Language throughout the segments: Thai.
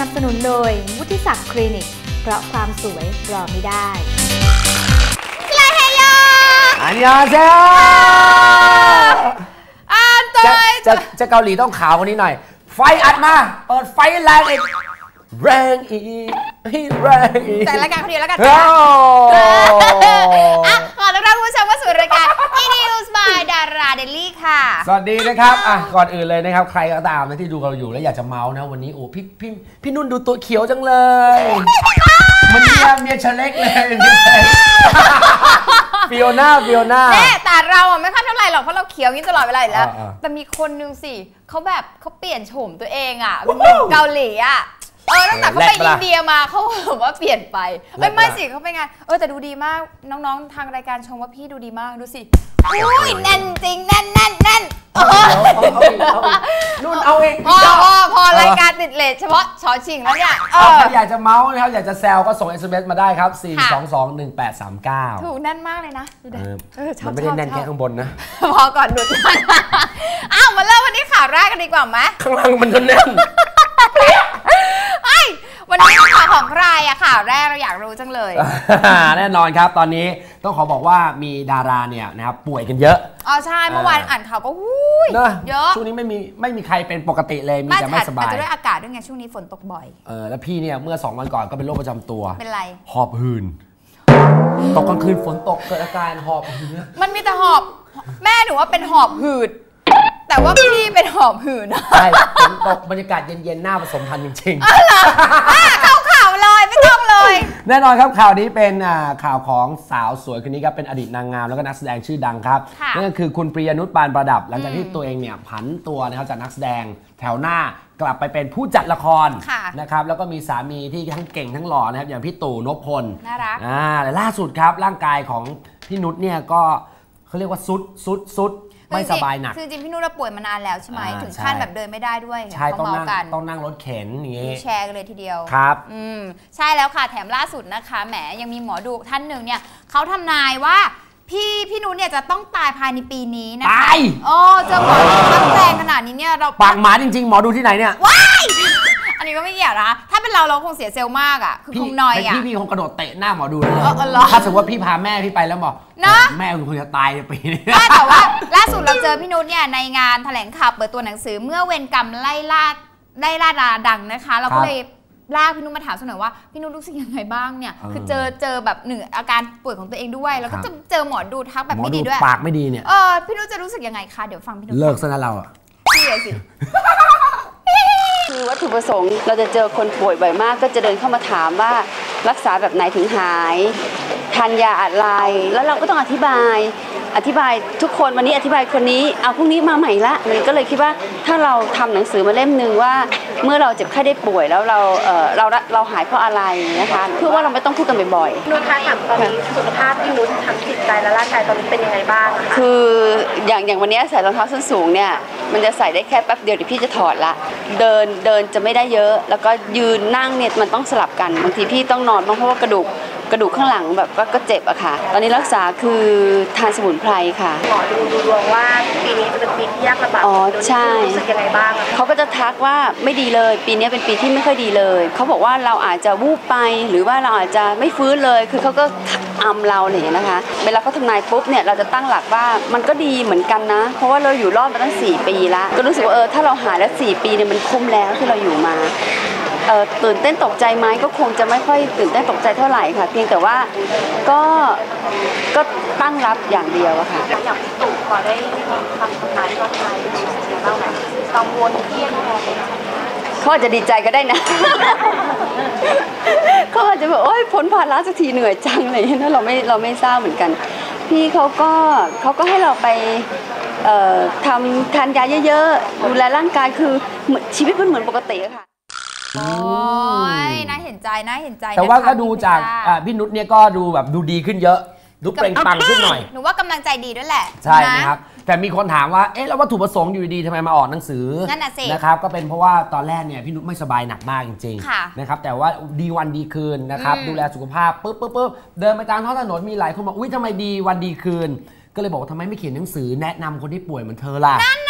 นับสนุนโดยวุฒิศักดิ์คลินิก เพราะความสวยรอไม่ได้อันยาเซลอ่านตัจะวจะจะเกาหลีต้องขาวกว่านี้หน่อย ไฟอัดมา เปิดไฟแรงอีก แรงอีกให้แรงอีกแต่รายการคนเดียวแล้วกันโอ้อะขอต้อนรับคุณผู้ชมเข้าสู่รายการ e news by Dara Daily ค่ะ สวัสดีนะครับอะก่อนอื่นเลยนะครับ ใครก็ตามนะที่ดูเราอยู่แล้วอยากจะเมาส์นะ วันนี้โอ้พี่พี่พี่นุ่นดูตัวเขียวจังเลย มันเมียเมียเชเล็กเลยฟิโอน่าฟิโอน่าแม่แต่เราอะไม่ค่อยเท่าไหร่หรอกเพราะเราเขียวอย่างนี้ตลอดเวลาอยู่แล้วอ่าๆแต่มีคนนึงสิเขาแบบเขาเปลี่ยนโฉมตัวเองอะเป็นหนุ่มเกาหลีอะ เออตั้งแต่เขาไปอินเดียมาเขาแบบว่าเปลี่ยนไปเอ้ยไม่สิเขาไปงานเออแต่ดูดีมากน้องๆ ทางรายการชมว่าพี่ดูดีมากดูสิอุ้ยแน่นจริงแน่นแน่นแน่นเออนุ่นเอาเองพอพอพอรายการติดเลทเฉพาะชอชิงแล้วเนี่ยเอเอาอใครอยากจะเมาส์นะครับอยากจะแซวก็ส่ง SMS มาได้ครับค่ะ4221839 ถูกแน่นมากเลยนะดูดิเออเออชอบมันไม่ได้แน่นชอบแค่ข้างบนนะ พอก่อนดุดอ้าวมาเริ่มวันนี้ข่าวแรกกันดีกว่าไหมข้างล่างมันก็แน่น ไอ้ยวันนี้ข่าวของใครอะข่าวแรกเราอยากรู้จังเลย แน่นอนครับตอนนี้ต้องขอบอกว่ามีดาราเนี่ยนะครับป่วยกันเยอะอ๋อใช่เมื่อวานอ่าอ่านข่าวก็หูยนะเยอะช่วงนี้ไม่มีไม่มีใครเป็นปกติเลยมีแต่ไม่สบาอาจยจะด้วยอากาศด้วยไงช่วงนี้ฝนตกบ่อยเออแล้วพี่เนี่ยเมื่อ2วันก่อนก็เป็นโรคประจำตัวเป็นไรหอบหืนตกกลางคืนฝนตกเกิดอาการหอบหืนมันมีแต่หอบแม่หนูว่าเป็นหอบหืดแต่ว่าพี่เป็นหอบหืดนะใช่ฝนตกบรรยากาศเย็นๆหน้าผสมพันธ์จริงๆอะเข้า แน่นอนครับข่าวนี้เป็นอ่าข่าวของสาวสวยคนนี้ครับเป็นอดีตนางงามแล้วก็นักแสดงชื่อดังครับค่ะนั่นก็คือคุณปริยนุชปานประดับ หลังจากที่ตัวเองเนี่ยผันตัวนะครับจากนักแสดงแถวหน้ากลับไปเป็นผู้จัดละครค่ะนะครับแล้วก็มีสามีที่ทั้งเก่งทั้งหล่อนะครับอย่างพี่ตู่นพพลน่ารักอ่าแต่ล่าสุดครับร่างกายของพี่นุชเนี่ยก็เขาเรียกว่าซุดซุดซุด ไม่สบายหนัก คือจริงๆพี่นุ่นเราป่วยมานานแล้วใช่ไหมอ่าถึงขั้นใช่แบบเดินไม่ได้ด้วยใช่เขาต้องเมานั่งกันต้องนั่งรถเข็นอย่างวิงี้วแชร์กันเลยทีเดียวครับอืมใช่แล้วค่ะแถมล่าสุดนะคะแหมยังมีหมอดูท่านหนึ่งเนี่ยเขาทำนายว่าพี่พี่นุ้นเนี่ยจะต้องตายภายในปีนี้นะคะตายโอ้เจอหมอดูทักแรงขนาดนี้เนี่ยเราปากหมาจริงๆ หมอดูที่ไหนเนี่ย อันนี้ก็ไม่เกี่ยวนะถ้าเป็นเราเราคงเสียเซลล์มากอะ คือคงนอยอะ พี่พี่คงกระโดดเตะหน้าหมอดูเลยเออเออเหรอถ้าสมมติว่าพี่พาแม่พี่ไปแล้วบอกนะ แม่คุณคงจะตายในปีนี้ไม่แต่ว่า ล่าสุดเราเจอพี่นุ้นเนี่ยในงานแถลงข่าวเปิดตัวหนังสือเมื่อเวรกรรมไล่ล่าไล่ล่าดาราดังนะคะ เราครัก็บเลยลากพี่นุ้นมาถามสักหน่อยว่าพี่นุ้นรู้สึกยังไงบ้างเนี่ยเออคือเจอเจอแบบหนึ่งอาการป่วยของตัวเองด้วย แล้วก็ครับ จะเจอหมอดูทักแบบหมอไม่ดูดีด้วยปากไม่ดีเนี่ย เออพี่นุ้นจะรู้สึกยังไงคะเดี๋ยวฟังพี่นุ้นเลิกซะนะเราอะพี่เลยสิือวัตถุประสงค์ เราจะเจอคนป่วยบ่อยมาก ก็จะเดินเข้ามาถามว่ารักษาแบบไหนถึงหายานยาอะไร แล้วเราก็ต้องอธิบาย อธิบายทุกคนวันนี้อธิบายคนนี้เอาพรุ่งนี้มาใหม่ละมันก็เลยคิดว่าถ้าเราทำหนังสือมาเล่มหนึ่งว่า เมื่อเราเจ็บไข้ได้ป่วยแล้วเราเอ่อเราเราหายเพราะอะไรนะคะเพื่อว่าเราไม่ต้องพูดกันบ่อยๆนุชคะถามตอนนี้สุขภาพพี่นุชทั้งจิตใจและร่างกายตอนนี้เป็นยังไงบ้างอะคะคืออย่างอย่างวันนี้ใส่รองเท้าส้นสูงเนี่ยมันจะใส่ได้แค่แป๊บเดียวเดี๋ยวพี่จะถอดละเดินเดินจะไม่ได้เยอะ แล้วก็ยืนนั่งเนี่ยมันต้องสลับกันบางทีพี่ต้องนอนบ้างเพราะว่ากระดูก กระดูกข้างหลังแบบก็ก็เจ็บอะค่ะ ตอนนี้รักษาคือทานสมุนไพรค่ะ หมอดูดูดวงว่าปีนี้จะเป็นปีที่ยากลำบากอ๋อโดยใช่รู้สึกยังไงบ้างอะคะเขาก็จะทักว่าไม่ดีเลย ปีนี้เป็นปีที่ไม่ค่อยดีเลย เขาบอกว่าเราอาจจะวูบไปหรือว่าเราอาจจะไม่ฟื้นเลย คือเขาก็อำเราอะไรอย่างเงี้ยนะคะ เวลาเขาทำนายปุ๊บเนี่ยเราจะตั้งหลักว่ามันก็ดีเหมือนกันนะ เพราะว่าเราอยู่รอดมาตั้ง 4 ปีละก็รู้สึกว่าเออถ้าเราหายแล้ว 4 ปีเนี่ยมันคุ้มแล้วที่เราอยู่มาเออ ตื่นเต้นตกใจไหมก็คงจะไม่ค่อยตื่นเต้นตกใจเท่าไหร่ค่ะ เพียงแต่ว่าก็ก็ตั้งรับอย่างเดียวอะค่ะอย่างพี่ตู่พอได้มีคำทำนายว่าใครรู้สึกยังไงบ้างไหมกังวลเครียดอะไรไหมเขาอาจจะดีใจก็ได้นะเขาอาจจะแบบโอ๊ยพ้นภาระสักทีเหนื่อยจังอะไรอย่างเงี้ยนะเราไม่เราไม่ทราบเหมือนกัน พี่เขาก็เขาก็ให้เราไปเอ่อทำทานยาเยอะๆดูแลร่างกายคือเหมือนชีวิตมันเหมือนปกติอะค่ะโอ้ ยน่าเห็นใจน่าเห็นใจแต่ว่านะคะก็ดูจากพี่อ่าพี่นุชเนี่ยก็ดูแบบดูดีขึ้นเยอะดูเปล่งปลั่งขึ้นหน่อยหนูว่ากำลังใจดีด้วยแหละใช่นะครับแต่มีคนถามว่าเอ๊ะแล้ววัตถุประสงค์อยู่ดีๆทำไมมาออกหนังสือนั่นน่ะสินะครับก็เป็นเพราะว่าตอนแรกเนี่ยพี่นุชไม่สบายหนักมากจริงค่ะๆนะครับแต่ว่าดีวันดีคืนนะครับอืมดูแลสุขภาพปุ๊บปุ๊บปุ๊บเดินไปตามท้องถนนมีหลายคนบอกอุ้ยทำไมดีวันดีคืน ก็เลยบอกว่าทำไมไม่เขียนหนังสือแนะนำคนที่ป่วยเหมือนเธอล่ะนั่นน่ะสิ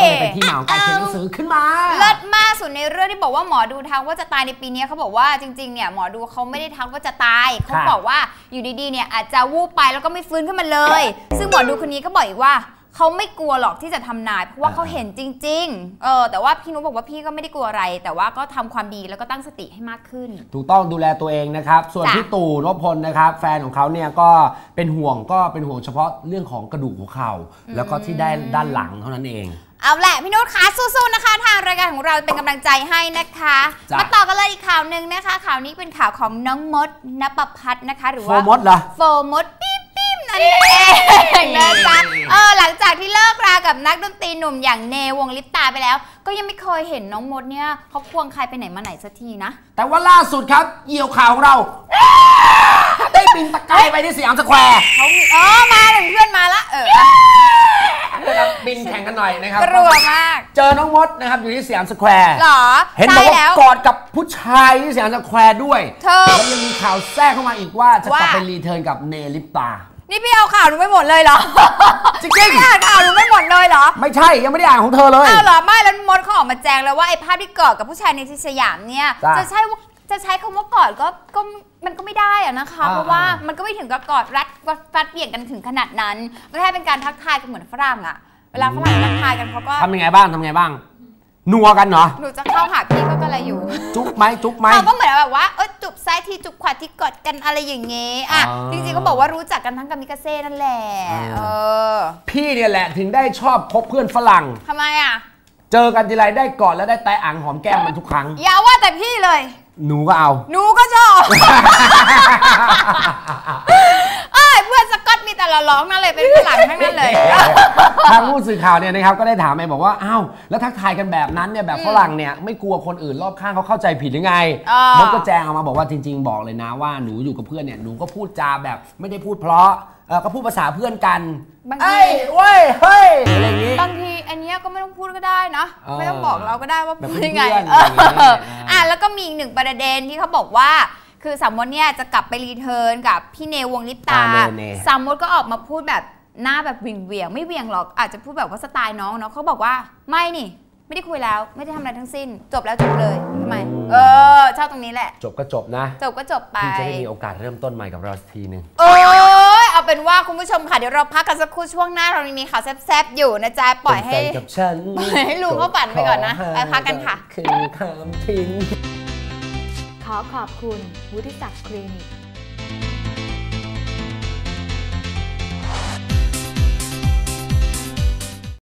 ก็เลยเป็นที่มาของการเขียนหนังสือขึ้นมา เลิศมากส่วนในเรื่องที่บอกว่าหมอดูทักว่าจะตายในปีนี้เขาบอกว่าจริงๆเนี่ยหมอดูเขาไม่ได้ทักว่าจะตายเขาค่ะบอกว่าอยู่ดีๆเนี่ยอาจจะวูบไปแล้วก็ไม่ฟื้นขึ้นมาเลย ซึ่งหมอดูคนนี้ก็บอกอีกว่า เขาไม่กลัวหรอกที่จะทำนาย เพราะว่าเขาเห็นจริง ๆ เออ แต่ว่าพี่นุ้บอกว่าพี่ก็ไม่ได้กลัวอะไร แต่ว่าก็ทำความดีแล้วก็ตั้งสติให้มากขึ้น ถูกต้องดูแลตัวเองนะครับ ส่วนจ้ะพี่ตู่นพพลนะครับ แฟนของเขาเนี่ยก็เป็นห่วงก็เป็นห่วงเฉพาะเรื่องของกระดูกหัวเข่า แล้วก็ที่ได้ด้านหลังเท่านั้นเองเอาแหละพี่นุชคะสู้ๆนะคะ ทางรายการของเราเป็นกำลังใจให้นะคะจ้ะมาต่อกันเลยอีกข่าวหนึ่งนะคะ ข่าวนี้เป็นข่าวของน้องมดนปพัฒน์นะคะ หรือโฟว่ามดเหรอโฟมดปิ๊บปิ๊บนั่นเองนะจ๊ะเออ หลังจากที่เลิกรากับนักดนตรีหนุ่มอย่างเนวงลิปตาไปแล้ว ก็ยังไม่เคยเห็นน้องมดเนี่ยเขาควงใครไปไหนมาไหนสักทีนะ แต่ว่าล่าสุดครับเหยี่ยวข่าวของเรา ได้บินตะไคร้ไปที่สยามสแควร์เขามีอ๋อมาหนึ่งเพื่อนมาละเออนะครับบินแข่งกันหน่อยนะครับกลัวมาก เจอน้องมดนะครับอยู่ที่สยามสแควร์หรอเห็นบใช่อกว่าแล้วกอดกับผู้ชายที่สยามสแควร์ด้วยเธอแล้วยังมีข่าวแทรกเข้ามาอีกว่าจะกลับว่าไปรีเทิร์นกับเนลิปตา นี่พี่เอาข่าวหนูไม่หมดเลยเหรอจริงๆ พี่อ่านข่าวหนูไม่หมดเลยเหรอไม่ใช่ยังไม่ได้อ่านของเธอเลย อ้าวเหรอไม่แล้วมดเขาออกมาแจ้งแล้วว่าไอ้ภาพที่กอดกับผู้ชายในที่สยามเนี่ยจ้ะจะใช่ว่าจะใช้คำว่ากอดก็ก็มันก็ไม่ได้อะนะคะ อ่าเพราะว่าอ่ามั มันก็ไม่ถึงกับกอดรัดฟัดเบี่ยงกันถึงขนาดนั้นมันแค่เป็นการทักทายกันเหมือนฝรั่งอะเวลาฝรั่งทักทายกันเขาก็ ทำยังไงบ้างทำยังไงบ้าง นัวกันเหรอ หนูจะเข้าหาพี่ก็กระไรอยู่ จุ๊บไหมจุ๊บไหมเขาก็เหมือนแบบว่าเออจุบซ้ายทีจุบขวาที่กอดกันอะไรอย่างเงี้ยอะ อ่าจริงๆเขาบอกว่ารู้จักกันทั้งกามิกาเซ่นั่นแหละ อ่า เออพี่เนี่ยแหละถึงได้ชอบคบเพื่อนฝรั่ง ทำไมอะ เจอกันทีไรได้กอดแล้วได้แตะอ่างหอมแก้มมันทุกครั้ง อย่าว่าแต่พี่เลย หนูก็เอา หนูก็ชอบ เอ้ยเพื่อนสกอตมีแต่ละร้องนั่นเลยเป็นฝรั่งทั้งนั้นเลย ทางผู้สื่อข่าวเนี่ยนะครับก็ได้ถามไปบอกว่าอ้าวแล้วทักทายกันแบบนั้นเนี่ยแบบฝรั่งเนี่ยไม่กลัวคนอื่นรอบข้างเขาเข้าใจผิดหรือไงอ่ามดก็แจ้งออกมาบอกว่าจริง ๆ บอกเลยนะว่าหนูอยู่กับเพื่อนเนี่ยหนูก็พูดจาแบบไม่ได้พูดเพราะเออก็พูดภาษาเพื่อนกันบางทีเอ้ยเว้ยเฮ้ยอะไรอย่างงี้บางทีอันเนี้ยก็ไม่ต้องพูดก็ได้นะเออไม่ต้องบอกเราก็ได้ว่าแบบพูดยังไงเพื่อนๆเอออย่างเงี้ยอะแล้วก็มีอีกหนึ่งประเด็นที่เขาบอกว่าคือสามมดเนี่ยจะกลับไปรีเทิร์นกับพี่เนวงลิปตาอ่าเนเนสามมดก็ออกมาพูดแบบ หน้าแบบวิงเวียงๆไม่เวียงหรอกอาจจะพูดแบบว่าสไตล์น้องเนาะเขาบอกว่าไม่นี่ ไม่ได้คุยแล้วไม่ได้ทำอะไรทั้งสิ้น จบแล้วจบเลยทำไมเออชอบตรงนี้แหละ จบก็จบนะจบก็จบไป พี่จะได้มีโอกาสเริ่มต้นใหม่กับเราสักทีหนึ่ง โอ้ยเอาเป็นว่าคุณผู้ชมค่ะ เดี๋ยวเราพักกันสักครู่ช่วงหน้าเรามีข่าวแซ่บๆอยู่นะจ๊ะ ปล่อยให้ เป็นแฟนกับฉันปล่อยให้ลุงเขาปั่นไปก่อนนะไปพักกันค่ะ คือคำทิ้ง ขอขอบคุณวุฒิศักดิ์คลินิก